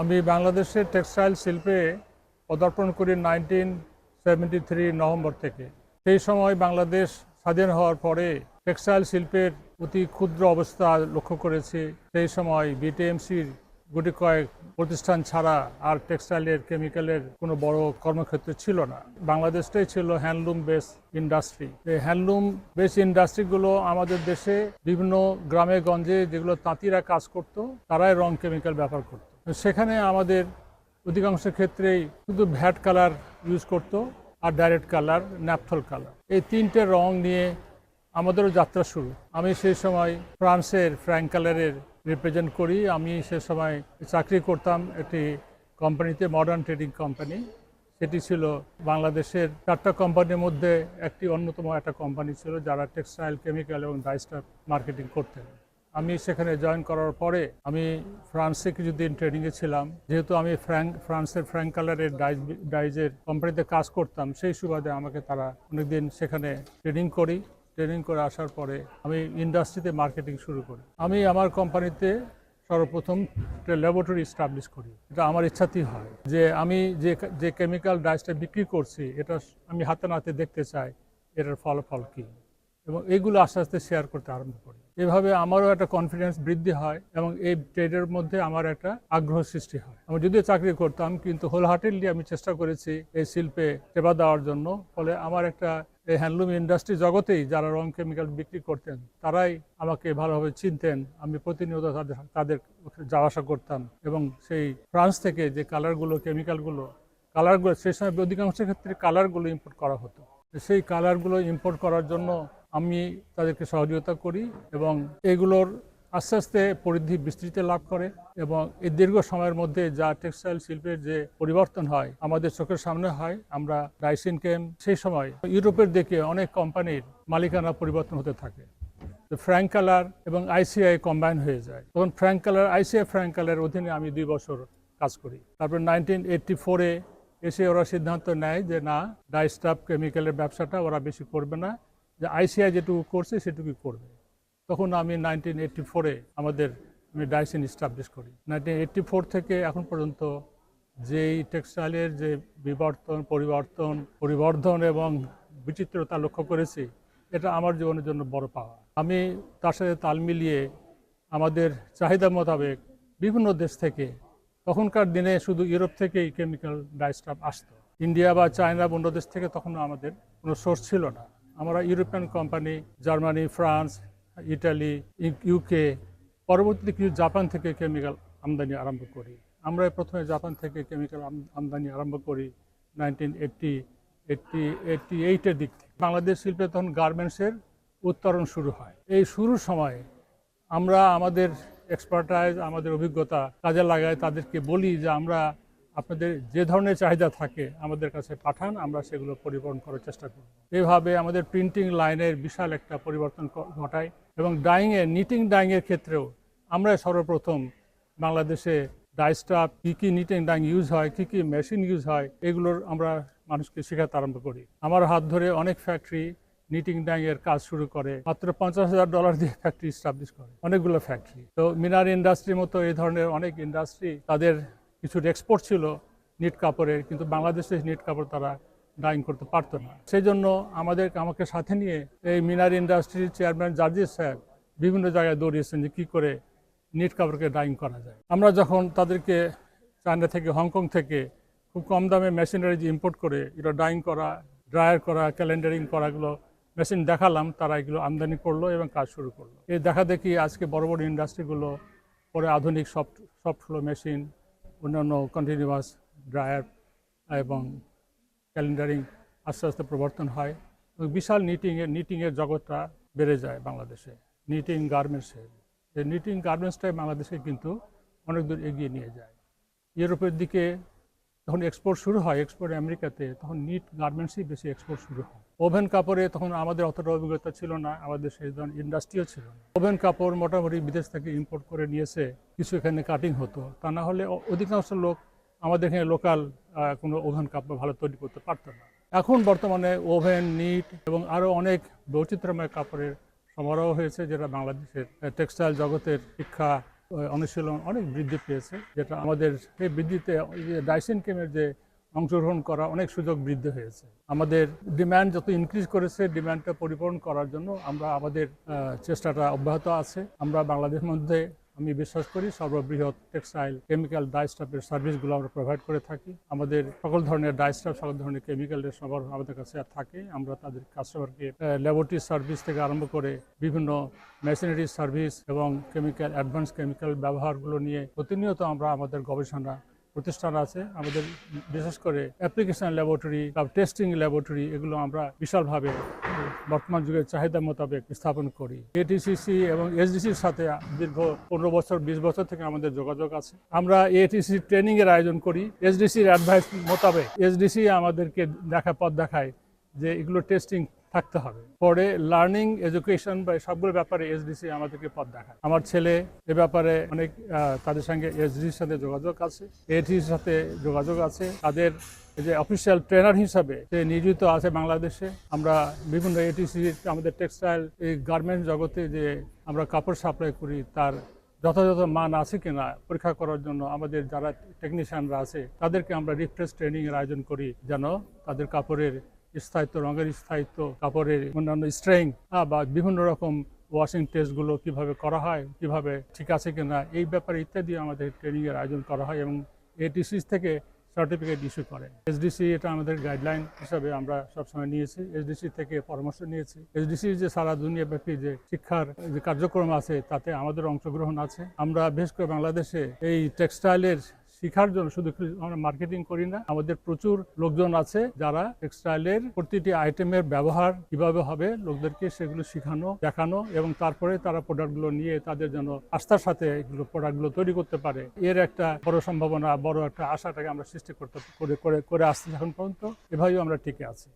আমি বাংলাদেশের টেক্সটাইল শিল্পে পদার্পণ করি নাইনটিন সেভেন্টি থ্রি নভেম্বর থেকে। সেই সময় বাংলাদেশ স্বাধীন হওয়ার পরে টেক্সটাইল শিল্পের অতি ক্ষুদ্র অবস্থা লক্ষ্য করেছি। সেই সময় বিটিএমসির গুটি কয়েক প্রতিষ্ঠান ছাড়া আর টেক্সটাইলের, কেমিক্যালের কোনো বড় কর্মক্ষেত্র ছিল না। বাংলাদেশটাই ছিল হ্যান্ডলুম বেস ইন্ডাস্ট্রি। এই হ্যান্ডলুম বেস ইন্ডাস্ট্রিগুলো আমাদের দেশে বিভিন্ন গ্রামে গঞ্জে যেগুলো তাঁতিরা কাজ করত, তারাই রং কেমিক্যাল ব্যবহার করত। সেখানে আমাদের অধিকাংশ ক্ষেত্রেই শুধু ভ্যাট কালার ইউজ করত আর ডাইরেক্ট কালার, ন্যাপথল কালার। এই তিনটে রং নিয়ে আমাদেরও যাত্রা শুরু। আমি সেই সময় ফ্রান্সের ফ্র্যাঙ্ক কালারের রিপ্রেজেন্ট করি। আমি সে সময় চাকরি করতাম একটি কোম্পানিতে মডার্ন ট্রেডিং কোম্পানি সেটি ছিল বাংলাদেশের চারটা কোম্পানির মধ্যে একটি অন্যতম একটা কোম্পানি ছিল যারা টেক্সটাইল কেমিক্যাল এবং ডাইস্টার মার্কেটিং করতেন। আমি সেখানে জয়েন করার পরে আমি ফ্রান্সে কিছুদিন ট্রেনিংয়ে ছিলাম। যেহেতু আমি ফ্র্যাঙ্ক ফ্রান্সের ফ্র্যাঙ্ক কালারের ডাইজ ডাইজের কোম্পানিতে কাজ করতাম, সেই সুবাদে আমাকে তারা অনেকদিন সেখানে ট্রেনিং করি। ট্রেনিং করে আসার পরে আমি ইন্ডাস্ট্রিতে মার্কেটিং শুরু করি। আমি আমার কোম্পানিতে সর্বপ্রথম ল্যাবরেটরি স্টাবলিশ করি। এটা আমার ইচ্ছাতেই হয় যে আমি যে যে কেমিক্যাল ডাইসটা বিক্রি করছি, এটা আমি হাতে নাতে দেখতে চাই, এটার ফলাফল কী। এবং এইগুলো আস্তে আস্তে শেয়ার করতে আরম্ভ করি। এভাবে আমারও একটা কনফিডেন্স বৃদ্ধি হয় এবং এই ট্রেডের মধ্যে আমার একটা আগ্রহ সৃষ্টি হয়। আমি যদিও চাকরি করতাম, কিন্তু হোল হার্টেডলি আমি চেষ্টা করেছি এই শিল্পে সেবা দেওয়ার জন্য। ফলে আমার একটা এই হ্যান্ডলুম ইন্ডাস্ট্রি জগতেই যারা রং কেমিক্যাল বিক্রি করতেন, তারাই আমাকে ভালোভাবে চিনতেন। আমি প্রতিনিয়ত তাদের তাদের যাওয়া আসা করতাম এবং সেই ফ্রান্স থেকে যে কালারগুলো কেমিক্যালগুলো কালারগুলো সেই সময় অধিকাংশ ক্ষেত্রে কালারগুলো ইম্পোর্ট করা হতো। সেই কালারগুলো ইম্পোর্ট করার জন্য আমি তাদেরকে সহযোগিতা করি এবং এগুলোর আস্তে আস্তে পরিধি বিস্তৃতি লাভ করে এবং এই দীর্ঘ সময়ের মধ্যে যা টেক্সটাইল শিল্পের যে পরিবর্তন হয়, আমাদের চোখের সামনে হয়, আমরা ডাইসিন ক্যাম সেই সময় ইউরোপের দিকে অনেক কোম্পানির মালিকানা পরিবর্তন হতে থাকে। ফ্র্যাঙ্ক কালার এবং আইসিআই কম্বাইন হয়ে যায়। তখন ফ্র্যাঙ্ক কালার, আইসিআই ফ্র্যাঙ্ক কালারের অধীনে আমি দুই বছর কাজ করি। তারপর নাইনটিন এইটটি ফোরে এসে ওরা সিদ্ধান্ত নেয় যে, না ডাইস্টাফ কেমিক্যালের ব্যবসাটা ওরা বেশি করবে না। যে আইসিআই যেটুকু করছে সেটুকুই করবে। তখন আমি নাইনটিন এইটটি ফোরে আমাদের আমি ডাইসিন স্টাবলিশ করি। নাইনটিন এইটটি ফোর থেকে এখন পর্যন্ত যেই টেক্সটাইলের যে বিবর্তন, পরিবর্তন, পরিবর্ধন এবং বিচিত্রতা লক্ষ্য করেছি, এটা আমার জীবনের জন্য বড় পাওয়া। আমি তার সাথে তাল মিলিয়ে আমাদের চাহিদা মোতাবেক বিভিন্ন দেশ থেকে, তখনকার দিনে শুধু ইউরোপ থেকেই কেমিক্যাল ডাইস্টাফ আসতো। ইন্ডিয়া বা চায়না বা অন্য দেশ থেকে তখন আমাদের কোনো সোর্স ছিল না। আমরা European company, Germany, France, Italy UK পরবর্তীতে কিছু জাপান থেকে কেমিক্যাল আমদানি আরম্ভ করি। আমরা প্রথমে জাপান থেকে কেমিক্যাল আমদানি আরম্ভ করি নাইনটিন এইটটি এইটটি এইটটি এইটের দিক থেকে। বাংলাদেশ শিল্পে তখন গার্মেন্টসের উত্তরণ শুরু হয়। এই শুরুর সময় আমরা আমাদের এক্সপার্টাইজ আমাদের অভিজ্ঞতা কাজে লাগাই তাদেরকে বলি যে আমরা আপনাদের যে ধরনের চাহিদা থাকে আমাদের কাছে পাঠান, আমরা সেগুলো পরিবহন করার চেষ্টা করব। এইভাবে আমাদের প্রিন্টিং লাইনের বিশাল একটা পরিবর্তন ঘটায় এবং ডাইংয়ের নিটিং ডাইংয়ের ক্ষেত্রেও আমরা সর্বপ্রথম বাংলাদেশে ডাইস্টাফ কী কী নিটিং ডাইং ইউজ হয়, কী কী মেশিন ইউজ হয়, এগুলোর আমরা মানুষকে শেখাতে আরম্ভ করি। আমার হাত ধরে অনেক ফ্যাক্টরি নিটিং ডাইং এর কাজ শুরু করে, মাত্র পঞ্চাশ হাজার ডলার দিয়ে ফ্যাক্টরি স্টাবলিশ করে, অনেকগুলো ফ্যাক্টরি তো মিনার ইন্ডাস্ট্রির মতো এই ধরনের অনেক ইন্ডাস্ট্রি তাদের কিছু এক্সপোর্ট ছিল নিট কাপড়ের, কিন্তু বাংলাদেশে নিট কাপড় তারা ডাইং করতে পারতো না। সেই জন্য আমাদের আমাকে সাথে নিয়ে এই মিনার ইন্ডাস্ট্রির চেয়ারম্যান জার্জিস স্যার বিভিন্ন জায়গায় দৌড়িয়েছেন যে কী করে নিট কাপড়কে ডাইং করা যায়। আমরা যখন তাদেরকে চায়না থেকে, হংকং থেকে খুব কম দামে মেশিনারি ইম্পোর্ট করে, এটা ডাইং করা ড্রায়ার করা ক্যালেন্ডারিং করাগুলো মেশিন দেখালাম, তারা এগুলো আমদানি করল এবং কাজ শুরু করল। এই দেখা দেখি আজকে বড় বড় ইন্ডাস্ট্রিগুলো পরে আধুনিক সফট সফট ফ্লো মেশিন অন্যান্য কন্টিনিউয়াস ড্রায়ার এবং ক্যালেন্ডারিং আস্তে আস্তে প্রবর্তন হয়। বিশাল নিটিংয়ের নিটিংয়ের জগৎটা বেড়ে যায় বাংলাদেশে। নিটিং গার্মেন্টসের এই নিটিং গার্মেন্টসটাই বাংলাদেশে কিন্তু অনেক দূর এগিয়ে নিয়ে যায়। ইউরোপের দিকে যখন এক্সপোর্ট শুরু হয় এক্সপোর্ট আমেরিকাতে, তখন নিট গার্মেন্টসই বেশি এক্সপোর্ট শুরু হয়। ওভেন কাপড়ে তখন আমাদের অতটা অভিজ্ঞতা ছিল না, আমাদের সেই ধরনের ইন্ডাস্ট্রিও ছিল না। ওভেন কাপড় মোটামুটি বিদেশ থেকে ইম্পোর্ট করে নিয়েছে, কিছু এখানে কাটিং হতো। তা না হলে অধিকাংশ লোক আমাদের এখানে লোকাল কোনো ওভেন কাপড় ভালো তৈরি করতে পারতো না। এখন বর্তমানে ওভেন নিট এবং আরও অনেক বৈচিত্র্যময় কাপড়ের সমারোহ হয়েছে, যেটা বাংলাদেশের টেক্সটাইল জগতের শিক্ষা অনুশীলন অনেক বৃদ্ধি পেয়েছে, যেটা আমাদের এই বৃদ্ধিতে ডাইসিন কেমের যে অংশগ্রহণ করা অনেক সুযোগ বৃদ্ধি হয়েছে। আমাদের ডিম্যান্ড যত ইনক্রিজ করেছে ডিম্যান্ডটা পরিপূরণ করার জন্য আমরা আমাদের চেষ্টাটা অব্যাহত আছে। আমরা বাংলাদেশের মধ্যে, আমি বিশ্বাস করি, সর্ববৃহৎ টেক্সটাইল কেমিক্যাল ডাইস্টাফের সার্ভিসগুলো আমরা প্রোভাইড করে থাকি। আমাদের সকল ধরনের ডাইস্টাফ সকল ধরনের কেমিক্যালের সবার আমাদের কাছে থাকে। আমরা তাদের কাস্টমারকে ল্যাবরেটরি সার্ভিস থেকে আরম্ভ করে বিভিন্ন মেশিনারি সার্ভিস এবং কেমিক্যাল অ্যাডভান্স কেমিক্যাল ব্যবহারগুলো নিয়ে প্রতিনিয়ত আমরা আমাদের গবেষণা প্রতিষ্ঠান আছে। আমাদের বিশেষ করে অ্যাপ্লিকেশন ল্যাবরেটরি বা টেস্টিং ল্যাবরেটরি এগুলো আমরা বিশালভাবে বর্তমান যুগের চাহিদা মোতাবেক স্থাপন করি। এটিসিসি এবং এসডিসির সাথে দীর্ঘ পনেরো বছর, বিশ বছর থেকে আমাদের যোগাযোগ আছে। আমরা এটিসি ট্রেনিং এর আয়োজন করি। এসডিসির অ্যাডভাইস মোতাবেক এসডিসি আমাদেরকে দেখা, পথ দেখায় যে এগুলো টেস্টিং থাকতে হবে। পরে লার্নিং এডুকেশন বা সবগুলো ব্যাপারে এসডিসি আমাদেরকে পথ দেখায়। আমার ছেলে এ ব্যাপারে অনেক তাদের সঙ্গে এসডিসির সাথে যোগাযোগ আছে এটির সাথে যোগাযোগ আছে। তাদের যে অফিসিয়াল ট্রেনার হিসাবে সে নিয়োজিত আছে বাংলাদেশে। আমরা বিভিন্ন এটিসি আমাদের টেক্সটাইল এই গার্মেন্ট জগতে যে আমরা কাপড় সাপ্লাই করি, তার যথাযথ মান আছে কিনা পরীক্ষা করার জন্য আমাদের যারা টেকনিশিয়ানরা আছে, তাদেরকে আমরা রিফ্রেশ ট্রেনিং এর আয়োজন করি, যেন তাদের কাপড়ের স্থায়িত্ব, রঙের স্থায়িত্ব, কাপড়ের অন্যান্য স্ট্রেং বা বিভিন্ন রকম ওয়াশিং টেস্টগুলো কীভাবে করা হয়, কীভাবে ঠিক আছে কিনা, এই ব্যাপারে ইত্যাদি আমাদের ট্রেনিংয়ের আয়োজন করা হয় এবং এটিসি থেকে সার্টিফিকেট ইস্যু করে। এসডিসি এটা আমাদের গাইডলাইন হিসাবে আমরা সবসময় নিয়েছি। এসডিসি থেকে পরামর্শ নিয়েছি। এসডিসি যে সারা দুনিয়াব্যাপী যে শিক্ষার যে কার্যক্রম আছে, তাতে আমাদের অংশগ্রহণ আছে। আমরা বিশেষ করে বাংলাদেশে এই টেক্সটাইলের শিখার জন্য, শুধু আমরা মার্কেটিং করি না, আমাদের প্রচুর লোকজন আছে যারা টেক্সটাইলের প্রতিটি আইটেমের ব্যবহার কীভাবে হবে, লোকদেরকে সেগুলো শেখানো, দেখানো এবং তারপরে তারা প্রোডাক্টগুলো নিয়ে তাদের যেন আস্থার সাথে এগুলো প্রোডাক্টগুলো তৈরি করতে পারে। এর একটা বড় সম্ভাবনা, বড় একটা আশাটাকে আমরা সৃষ্টি করতে, করে করে করে আসছি এখন পর্যন্ত। এভাবেই আমরা টিকে আছি।